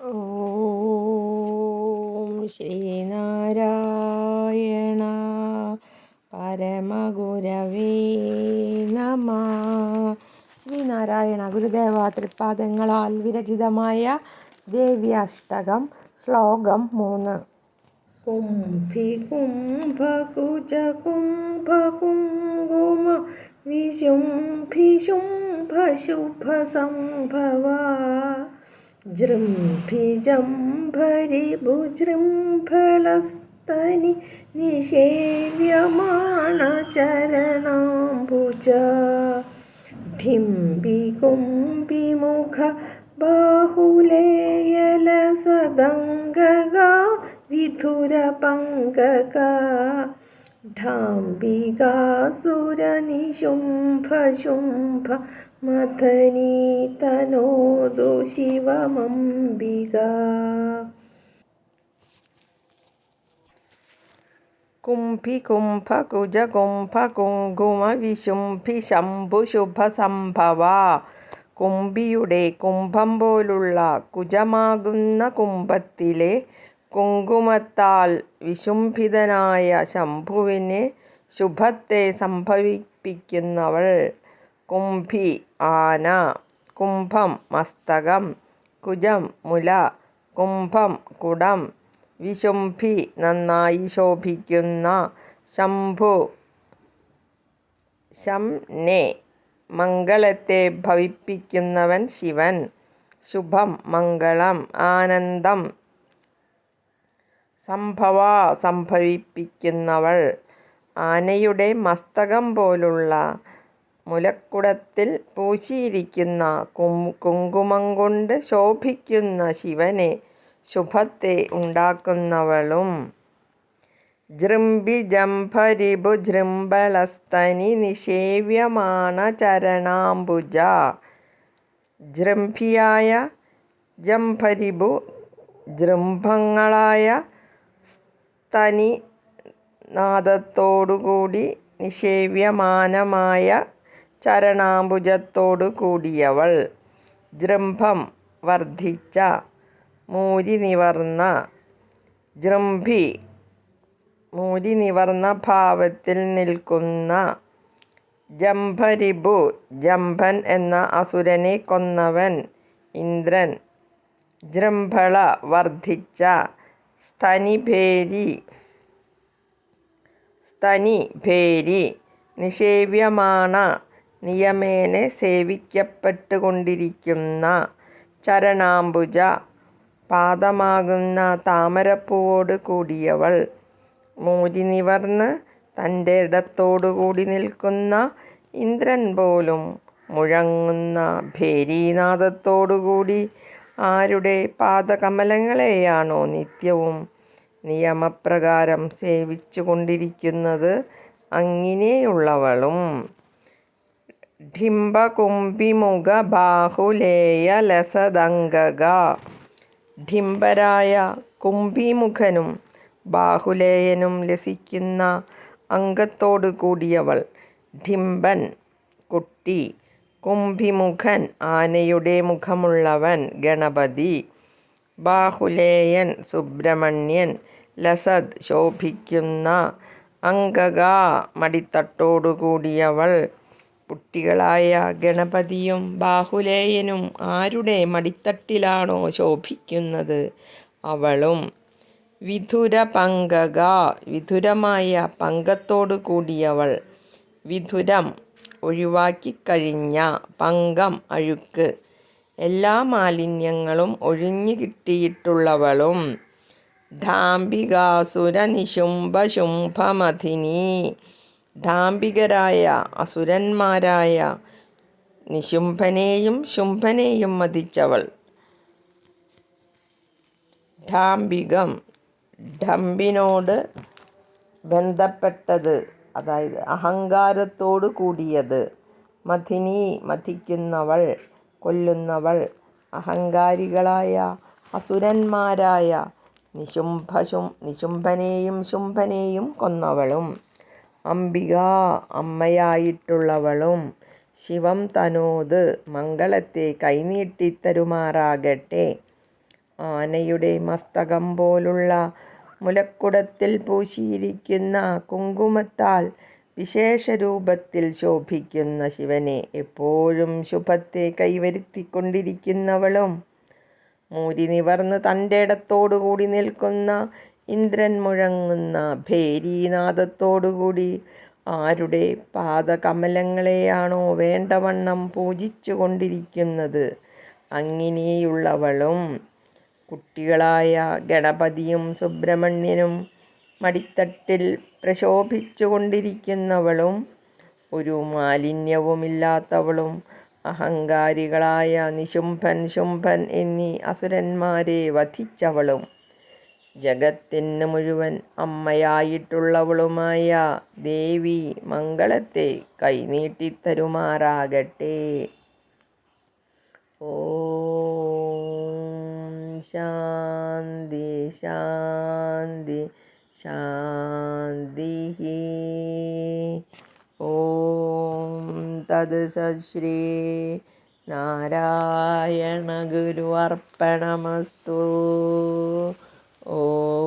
ഓം ശ്രീനാരായണ പരമഗുരവേ നമ. ശ്രീനാരായണ ഗുരുദേവ തൃപ്പാദങ്ങളാൽ വിരചിതമായ ദേവ്യാഷ്ടകം ശ്ലോകം മൂന്ന്. കുംഭി കുംഭ കുജ കുംഭ കുങ്കുമ വിശുംഭി ശുംഭ ശുഭ സംഭവ. ജൃംഭിജംഭരി ഭുജൃംഭളസ്തനി നിഷേവ്യമാണ ചരണാംബുജ ഡിംബി കുംബി മുഖ ബാഹുലേയലസദംഗക മഥനീതനോദു ശിവമംബിക ശുഭ സംഭവ കുംഭിയുടെ കുംഭം പോലുള്ള കുജമാകുന്ന കുംഭത്തിലെ കുങ്കുമത്താൽ വിശുംഭിതനായ ശംഭുവിന് ശുഭത്തെ സംഭവിപ്പിക്കുന്നവൾ. കുംഭി ആന കുംഭം മസ്തകം കുജം മുല കുംഭം കുടം വിശുംഭി നന്നായി ശോഭിക്കുന്ന ശംഭു ശംനെ മംഗളത്തെ ഭവിപ്പിക്കുന്നവൻ ശിവൻ ശുഭം മംഗളം ആനന്ദം സംഭവ സംഭവിപ്പിക്കുന്നവൾ ആനയുടെ മസ്തകം പോലുള്ള മുലക്കുടത്തിൽ പൂശിയിരിക്കുന്ന കുങ്കുമം കൊണ്ട് ശോഭിക്കുന്ന ശിവനെ ശുഭത്തെ ഉണ്ടാക്കുന്നവളും. ജൃംഭിജംഭരിഭുജൃംബളസ്തനി നിഷേവ്യമാണ ചരണാംബുജ. ജൃംഭിയായ ജംഭരിഭു ജൃംഭങ്ങളായ സ്തനി നാദത്തോടുകൂടി നിഷേവ്യമാനമായ ചരണാംബുജത്തോടു കൂടിയവൾ. ജൃംഭം വർദ്ധിച്ച മൂരി നിവർന്ന ജൃംഭി മൂരി നിവർന്ന ഭാവത്തിൽ നിൽക്കുന്ന ജംഭരിബു ജംഭൻ എന്ന അസുരനെ കൊന്നവൻ ഇന്ദ്രൻ. ജൃംഭള വർദ്ധിച്ച സ്തനിഭേരി സ്തനിഭേരി നിഷേവ്യമാണ നിയമേനെ സേവിക്കപ്പെട്ടുകൊണ്ടിരിക്കുന്ന ചരണാംബുജ പാദമാകുന്ന താമരപ്പൂവോട് കൂടിയവൾ. മൂരി നിവർന്ന് തന്റെ ഇടത്തോടുകൂടി നിൽക്കുന്ന ഇന്ദ്രൻ പോലും മുഴങ്ങുന്ന ഭേരീനാഥത്തോടുകൂടി ആരുടെ പാദകമലങ്ങളെയാണോ നിത്യവും നിയമപ്രകാരം സേവിച്ചു കൊണ്ടിരിക്കുന്നത് അങ്ങിനെയുള്ളവളും ഡിംബകുംഭിമുഖ ബാഹുലേയ ലസദംഗക ഡിംബരായ കുംഭിമുഖനും ബാഹുലേയനും ലസിക്കുന്ന അംഗത്തോടു കൂടിയവൾ ഡിംബൻ കുട്ടി. കുംഭിമുഖൻ ആനയുടെ മുഖമുള്ളവൻ ഗണപതി. ബാഹുലേയൻ സുബ്രഹ്മണ്യൻ ലസദ് ശോഭിക്കുന്ന അംഗക മടിത്തട്ടോടുകൂടിയവൾ കുട്ടികളായ ഗണപതിയും ബാഹുലേയനും ആരുടെ മടിത്തട്ടിലാണോ ശോഭിക്കുന്നത്? അവളും വിധുര പങ്കക വിധുരമായ പങ്കത്തോടു കൂടിയവൾ. വിധുരം ഒഴിവാക്കിക്കഴിഞ്ഞ പങ്കം അഴുക്ക്. എല്ലാ മാലിന്യങ്ങളും ഒഴിഞ്ഞു കിട്ടിയിട്ടുള്ളവളും ഡാംബികാസുര നിശുംഭ ഢാംബികരായ അസുരന്മാരായ നിശുംഭനെയും ശുംഭനെയും മതിച്ചവൾ. ഡാംബികം ഡംബിനോട് ബന്ധപ്പെട്ടത് അതായത് അഹങ്കാരത്തോട് കൂടിയത്. മഥിനി മഥിക്കുന്നവൾ കൊല്ലുന്നവൾ അഹങ്കാരികളായ അസുരന്മാരായ നിശുംഭശും നിശുംഭനെയും ശുംഭനെയും കൊന്നവളും. അംബിക അമ്മയായിട്ടുള്ളവളും ശിവം തനോത് മംഗളത്തെ കൈനീട്ടിത്തരുമാറാകട്ടെ. ആനയുടെ മസ്തകം പോലുള്ള മുലക്കുടത്തിൽ പൂശിയിരിക്കുന്ന കുങ്കുമത്താൽ വിശേഷരൂപത്തിൽ ശോഭിക്കുന്ന ശിവനെ എപ്പോഴും ശുഭത്തെ കൈവരുത്തിക്കൊണ്ടിരിക്കുന്നവളും. മൂരി നിവർന്ന് തന്റെ ഇടത്തോടുകൂടി നിൽക്കുന്ന ഇന്ദ്രൻ മുഴങ്ങുന്ന ഭേരീനാദത്തോടുകൂടി ആരുടെ പാദകമലങ്ങളെയാണോ വേണ്ടവണ്ണം പൂജിച്ചു കൊണ്ടിരിക്കുന്നത് അങ്ങനെയുള്ളവളും കുട്ടികളായ ഗണപതിയും സുബ്രഹ്മണ്യനും മടിത്തട്ടിൽ പ്രശോഭിച്ചുകൊണ്ടിരിക്കുന്നവളും ഒരു മാലിന്യവുമില്ലാത്തവളും അഹങ്കാരികളായ നിശുംഭൻ ശുംഭൻ എന്നീ അസുരന്മാരെ വധിച്ചവളും ജഗത്തിന് മുഴുവൻ അമ്മയായിട്ടുള്ളവളുമായ ദേവി മംഗളത്തെ കൈനീട്ടിത്തരുമാറാകട്ടെ. ഓം ശാന്തി ശാന്തി ശാന്തി ഓം തത് സശ്രീ നാരായണ ഗുരു അർപ്പണമസ്തു. Oh.